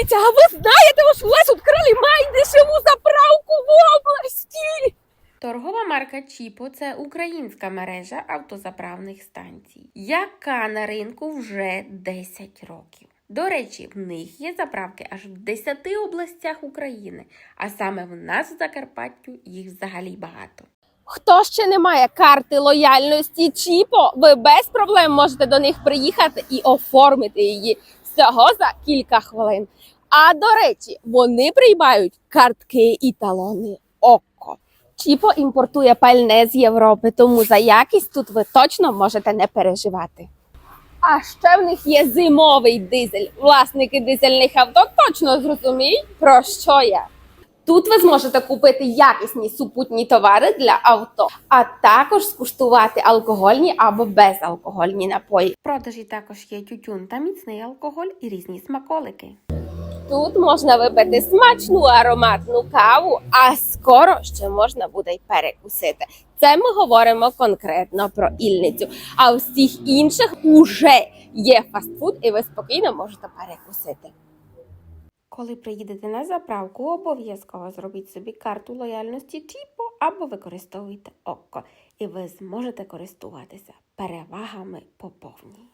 Дивіться, а ви знаєте, ось у вас відкрили найдешеву заправку в області. Торгова марка Чіпо це українська мережа автозаправних станцій, яка на ринку вже 10 років. До речі, в них є заправки аж в 10 областях України, а саме в нас в Закарпаттю їх взагалі багато. Хто ще не має карти лояльності Чіпо, ви без проблем можете до них приїхати і оформити її всього за кілька хвилин. А до речі, вони приймають картки і талони око. Чіпо імпортує пальне з Європи, тому за якість тут ви точно можете не переживати. А ще в них є зимовий дизель. Власники дизельних авто точно зрозуміють, про що я. Тут ви зможете купити якісні супутні товари для авто, а також скуштувати алкогольні або безалкогольні напої. В продажі також є тютюн та міцний алкоголь і різні смаколики. Тут можна випити смачну ароматну каву, а скоро ще можна буде й перекусити. Це ми говоримо конкретно про Ільницю. А у всіх інших уже є фастфуд, і ви спокійно можете перекусити. Коли приїдете на заправку, обов'язково зробіть собі карту лояльності Чіпо або використовуйте ОККО, і ви зможете користуватися перевагами по повній.